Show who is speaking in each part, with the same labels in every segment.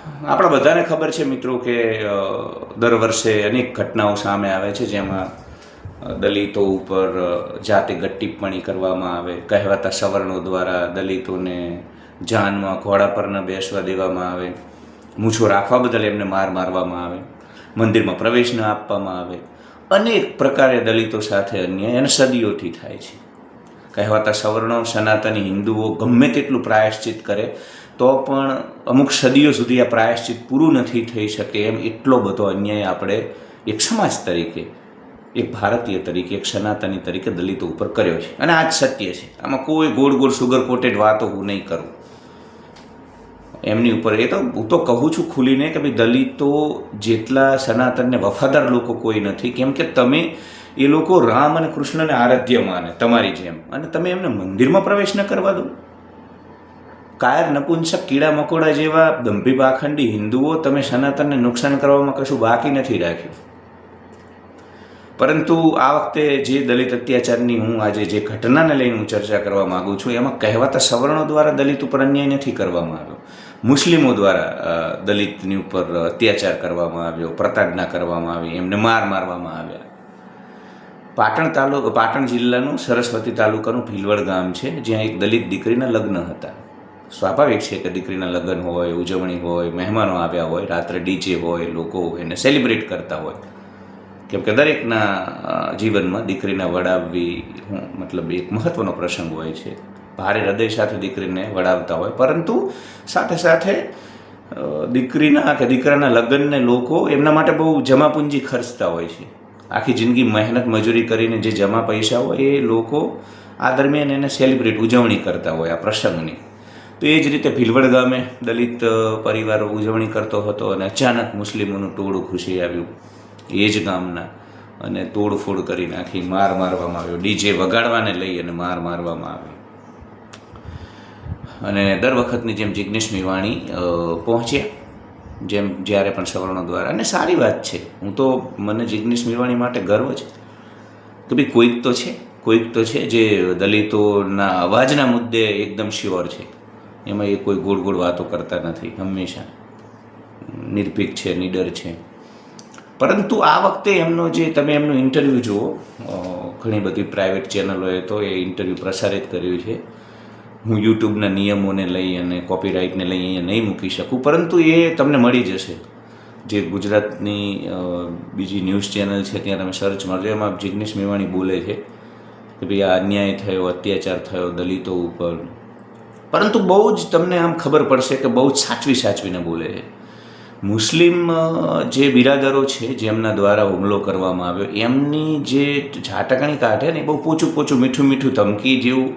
Speaker 1: આપણા બધાને ખબર છે મિત્રો કે દર વર્ષે અનેક ઘટનાઓ સામે આવે છે, જેમાં દલિતો ઉપર જાતે ગટ ટિપ્પણી કરવામાં આવે. કહેવાતા સવર્ણો દ્વારા દલિતોને જાનમાં ઘોડા પર ન બેસવા દેવામાં આવે. મૂછો રાખવા બદલ એમને માર મારવામાં આવે. મંદિરમાં પ્રવેશ ન આપવામાં આવે. અનેક પ્રકારે દલિતો સાથે અન્યાય અને સદીઓથી થાય છે. કહેવાતા સવર્ણો સનાતની હિન્દુઓ ગમે તેટલું પ્રાયશ્ચિત કરે, તો પણ અમુક સદીઓ સુધી આ પ્રાયશ્ચિત પૂરું નથી થઈ શકે એમ એટલો બધો અન્યાય આપણે એક સમાજ તરીકે, એક ભારતીય તરીકે, એક સનાતની તરીકે દલિતો ઉપર કર્યો છે. અને આ જ સત્ય છે. આમાં કોઈ ગોળ ગોળ સુગર કોટેડ વાતો હું નહીં કરું. એમની ઉપર એ તો, હું તો કહું છું ખુલીને કે ભાઈ દલિતો જેટલા સનાતનને વફાદાર લોકો કોઈ નથી, કેમ કે તમે એ લોકો રામ અને કૃષ્ણને આરાધ્ય માને, તમારી જેમ. અને તમે એમને મંદિરમાં પ્રવેશ ન કરવા દો. કાયર, નપુંસક, કીડા, મકોડા જેવા દંભી પાખંડી હિન્દુઓ તમે સનાતનને નુકસાન કરવામાં કશું બાકી નથી રાખ્યું. પરંતુ આ વખતે જે દલિત અત્યાચારની હું આજે જે ઘટનાને લઈને હું ચર્ચા કરવા માગું છું, એમાં કહેવાતા સવર્ણો દ્વારા દલિત ઉપર અન્યાય નથી કરવામાં આવ્યો. મુસ્લિમો દ્વારા દલિતની ઉપર અત્યાચાર કરવામાં આવ્યો, પ્રતાડના કરવામાં આવી એમને માર મારવામાં આવ્યા. પાટણ તાલુકા, પાટણ જિલ્લાનું સરસ્વતી તાલુકાનું ભીલવડ ગામ છે, જ્યાં એક દલિત દીકરીના લગ્ન હતા. સ્વાભાવિક છે કે દીકરીના લગ્ન હોય, ઉજવણી હોય, મહેમાનો આવ્યા હોય, રાત્રે ડીજે હોય, લોકો એને સેલિબ્રેટ કરતા હોય. કેમ કે દરેકના જીવનમાં દીકરીને વડાવવી મતલબ એક મહત્વનો પ્રસંગ હોય છે. ભારે હૃદય સાથે દીકરીને વડાવતા હોય, પરંતુ સાથે સાથે દીકરીના કે દીકરાના લગ્નને લોકો એમના માટે બહુ જમાપુંજી ખર્ચતા હોય છે. આખી જિંદગી મહેનત મજૂરી કરીને જે જમા પૈસા હોય એ લોકો આ દરમિયાન એને સેલિબ્રેટ ઉજવણી કરતા હોય આ પ્રસંગની. તો એ જ રીતે ભીલવડ ગામે દલિત પરિવારો ઉજવણી કરતો હતો અને અચાનક મુસ્લિમોનું ટોળું ઘૂસી આવ્યું. એ જ ગામના અને તોડફોડ કરી નાખી માર મારવામાં આવ્યો. ડીજે વગાડવાને લઈ અને માર મારવામાં આવ્યો. અને દર વખતની જેમ જિગ્નેશ મેવાણી પહોંચ્યા. જેમ જ્યારે પણ સવર્ણો દ્વારા. અને સારી વાત છે. હું તો મને જિગ્નેશ મેવાણી માટે ગર્વ છે. કે ભાઈ કોઈક તો છે, કોઈક તો છે જે દલિતોના અવાજના મુદ્દે એકદમ શ્યોર છે. એમાં એ કોઈ ગોળ ગોળ વાતો કરતા નથી, હંમેશા. નિર્ભીક છે, નિડર છે. પરંતુ આ વખતે એમનો જે, તમે એમનું ઇન્ટરવ્યૂ જુઓ ઘણી બધી પ્રાઇવેટ ચેનલોએ તો એ ઇન્ટરવ્યૂ પ્રસારિત કર્યું છે. હું યુટ્યુબના નિયમોને લઈ અને કોપીરાઇટને લઈ અહીંયા નહીં મૂકી શકું, પરંતુ એ તમને મળી જશે. જે ગુજરાતની બીજી ન્યૂઝ ચેનલ છે, ત્યાં તમે સર્ચ મારજો. એમાં જિગ્નેશ મેવાણી બોલે છે કે ભાઈ આ અન્યાય થયો, અત્યાચાર થયો, દલિતો ઉપર. પરંતુ બહુ જ તમને આમ ખબર પડશે કે બહુ જ સાચવી સાચવીને બોલે છે. મુસ્લિમ જે બિરાદરો છે જેમના દ્વારા હુમલો કરવામાં આવ્યો, એમની જે ઝાટકણી કાઢે ને એ બહુ પોચું પોચું મીઠું મીઠું ધમકી જેવું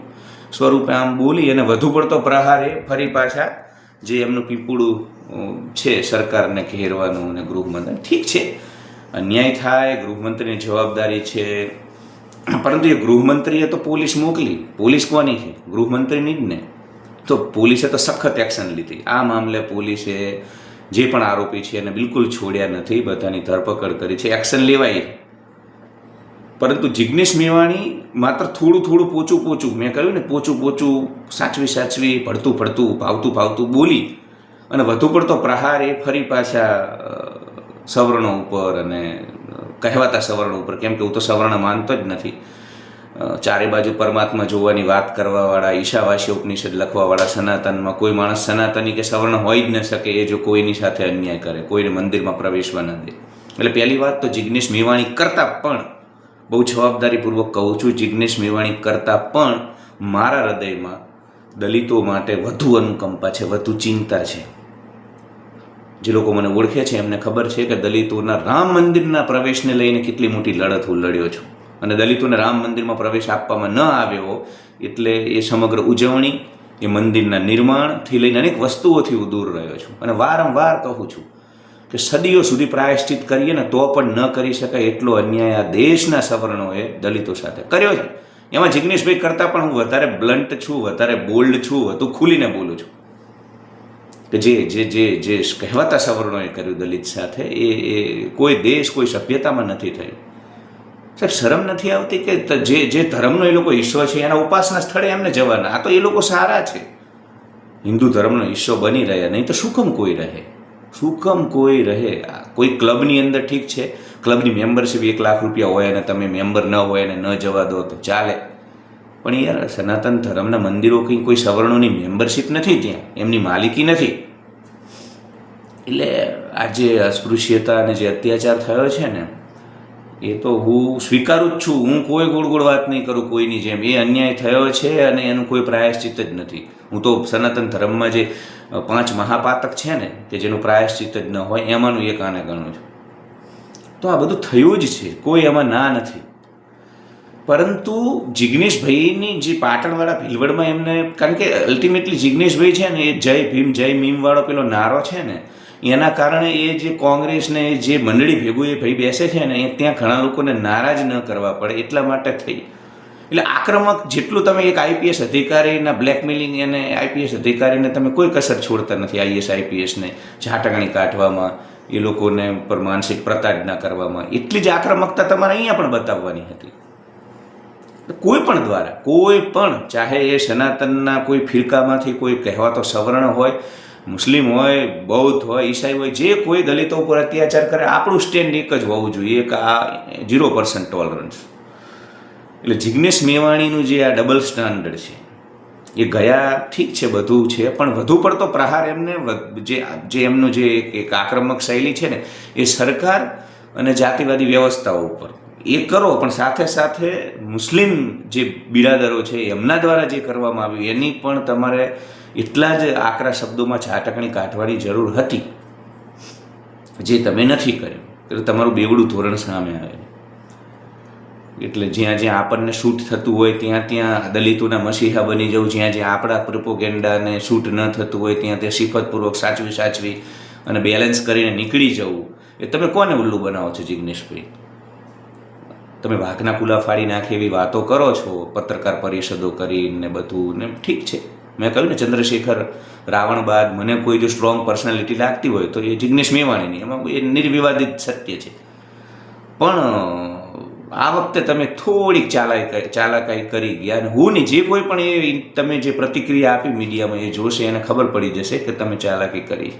Speaker 1: સ્વરૂપે આમ બોલી અને વધુ પડતો પ્રહાર એ ફરી પાછા જે એમનું પીપુડું છે સરકારને ઘેરવાનું અને ગૃહમંત્રી ઠીક છે. અન્યાય થાય ગૃહમંત્રીની જવાબદારી છે. પરંતુ એ ગૃહમંત્રીએ તો પોલીસ મોકલી. પોલીસ કોની છે? ગૃહમંત્રીની જ ને. તો પોલીસે તો સખત એક્શન લીધી. આ મામલે પોલીસે જે પણ આરોપી છે એને બિલકુલ છોડ્યા નથી. બધાની ધરપકડ કરી છે. એક્શન લેવાય પરંતુ જિગ્નેશ મેવાણી માત્ર થોડું થોડું પોચું પોચું, મેં કહ્યું ને, પોચું પોચું, સાચવી સાચવી પડતું પડતું ભાવતું ભાવતું બોલી અને વધુ પડતો પ્રહાર એ ફરી પાછા સવર્ણો ઉપર અને કહેવાતા સવર્ણ ઉપર, કેમ કે હું તો સવર્ણ માનતો જ નથી. ચારે બાજુ પરમાત્મા જોવાની વાત કરવાવાળા ઈશાવાસી ઉપનિષદ લખવાવાળા, સનાતનમાં કોઈ માણસ સનાતની કે સવર્ણ હોય જ ન શકે એ જો કોઈની સાથે અન્યાય કરે, કોઈને મંદિરમાં પ્રવેશવા ન દે. એટલે પહેલી વાત તો જિગ્નેશ મેવાણી કરતાં પણ બહુ જવાબદારીપૂર્વક કહું છું જિગ્નેશ મેવાણી કરતાં પણ મારા હૃદયમાં દલિતો માટે વધુ અનુકંપા છે, વધુ ચિંતા છે. જે લોકો મને ઓળખે છે, એમને ખબર છે કે દલિતોના રામ મંદિરના પ્રવેશને લઈને કેટલી મોટી લડત હું લડ્યો છું. અને દલિતોને રામ મંદિરમાં પ્રવેશ આપવામાં ન આવ્યો એટલે એ સમગ્ર ઉજવણી એ મંદિરના નિર્માણથી લઈને અનેક વસ્તુઓથી હું દૂર રહ્યો છું. અને વારંવાર કહું છું કે સદીઓ સુધી પ્રાયશ્ચિત કરીએ ને તો પણ ન કરી શકાય એટલો અન્યાય આ દેશના સવર્ણોએ દલિતો સાથે કર્યો છે. એમાં જિગ્નેશભાઈ કરતાં પણ હું વધારે બ્લન્ટ છું, વધારે બોલ્ડ છું, વધુ ખુલીને બોલું છું. કે જે જે જે જે કહેવાતા સવર્ણોએ કર્યું દલિત સાથે, એ એ કોઈ દેશ, કોઈ સભ્યતામાં નથી થયું. સાહેબ, શરમ નથી આવતી કે જે જે ધર્મનો એ લોકો હિસ્સો છે, એના ઉપાસના સ્થળે એમને જવાના. આ તો એ લોકો સારા છે. હિન્દુ ધર્મનો હિસ્સો બની રહ્યા, નહીં તો શું કેમ કોઈ રહે? શું કામ કોઈ રહે? કોઈ ક્લબની અંદર ઠીક છે? ક્લબની મેમ્બરશીપ એક લાખ રૂપિયા હોય અને તમે મેમ્બર ન હોય અને ન જવા દો તો ચાલે. પણ યાર, સનાતન ધર્મના મંદિરો કંઈ કોઈ સવર્ણોની મેમ્બરશીપ નથી ત્યાં? એમની માલિકી નથી? એટલે આ જે અસ્પૃશ્યતા અને જે અત્યાચાર થયો છે ને એ તો હું સ્વીકારું જ છું. હું કોઈ ગોળ ગોળ વાત નહીં કરું કોઈની જેમ. એ અન્યાય થયો છે અને એનું કોઈ પ્રાયશ્ચિત જ નથી. હું તો સનાતન ધર્મમાં જે પાંચ મહાપાતક છે ને, કે જેનું પ્રાયશ્ચિત જ ન હોય, એમાંનું એક આને ગણું છું. તો આ બધું થયું જ છે. કોઈ એમાં ના નથી. પરંતુ જિગ્નેશભાઈની જે પાટણવાળા ભીલવડમાં એમને, કારણ કે અલ્ટિમેટલી જિગ્નેશભાઈ છે ને, એ જય ભીમ, જય મીમવાળો પેલો નારો છે ને એના કારણે એ જે કોંગ્રેસને જે મંડળી ભેગું એ ભાઈ બેસે છે ને, એ ત્યાં ઘણા લોકોને નારાજ ન કરવા પડે એટલા માટે થઈ. એટલે આક્રમક જેટલું તમે એક આઈપીએસ અધિકારીના બ્લેકમેલિંગ એને આઈપીએસ અધિકારીને તમે કોઈ કસર છોડતા નથી આઈએસ આઈપીએસને ઝાટકણી કાઢવામાં, એ લોકોને પર માનસિક પ્રતાડના કરવામાં. એટલી જ આક્રમકતા તમારે અહીંયા પણ બતાવવાની હતી. કોઈ પણ દ્વારા, કોઈ પણ, ચાહે એ સનાતનના કોઈ ફિરકામાંથી કોઈ કહેવાતો સવર્ણ હોય મુસ્લિમ હોય, બૌદ્ધ હોય, ઈસાઈ હોય, જે કોઈ દલિતો ઉપર અત્યાચાર કરે, આપણું સ્ટેન્ડ એક જ હોવું જોઈએ કે આ ઝીરો પર્સન્ટ ટોલરન્સ એટલે જિગ્નેશ મેવાણીનું જે આ ડબલ સ્ટાન્ડર્ડ છે, એ ગયા ઠીક છે, બધું છે, પણ વધુ પડતો પ્રહાર એમને જે જે એમનું જે એક આક્રમક શૈલી છે ને, એ સરકાર અને જાતિવાદી વ્યવસ્થાઓ ઉપર. એ કરો, પણ સાથે સાથે મુસ્લિમ જે બિરાદરો છે એમના દ્વારા જે કરવામાં આવ્યું, એની પણ તમારે એટલા જ આકરા શબ્દોમાં છાટકણી કાઢવાની જરૂર હતી, જે તમે નથી કર્યું. એટલે તમારું બેવડું ધોરણ સામે આવે. એટલે જ્યાં જ્યાં આપણને શૂટ થતું હોય, ત્યાં ત્યાં દલિતોના મસીહા બની જવું, જ્યાં જ્યાં આપણા પ્રોપોગેન્ડાને શૂટ ન થતું હોય, ત્યાં ત્યાં સિફતપૂર્વક સાચવી સાચવી અને બેલેન્સ કરીને નીકળી જવું. એ તમે કોને ઉલ્લુ બનાવો છો, જિગ્નેશભાઈ? તમે વાઘના કુલા ફાડી નાખે એવી વાતો કરો છો, પત્રકાર પરિષદો કરીને બધું ને ઠીક છે. મેં કહ્યું ને, ચંદ્રશેખર રાવણ બાદ મને કોઈ જો સ્ટ્રોંગ પર્સનાલિટી લાગતી હોય તો એ જિગ્નેશ મેવાણીની, એમાં એ નિર્વિવાદિત સત્ય છે. પણ, આ વખતે તમે થોડીક ચાલાકી ચાલાકાઈ કરી ગયા અને હું નહીં, જે કોઈ પણ એ તમે જે પ્રતિક્રિયા આપી મીડિયામાં એ જોશે, એને ખબર પડી જશે કે તમે ચાલાકી કરી.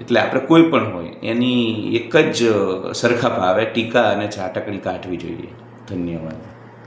Speaker 1: એટલે આપણે કોઈ પણ હોય, એની એક જ સરખા ભાવે ટીકા અને ઝાટકણી કાઢવી જોઈએ. ધન્યવાદ.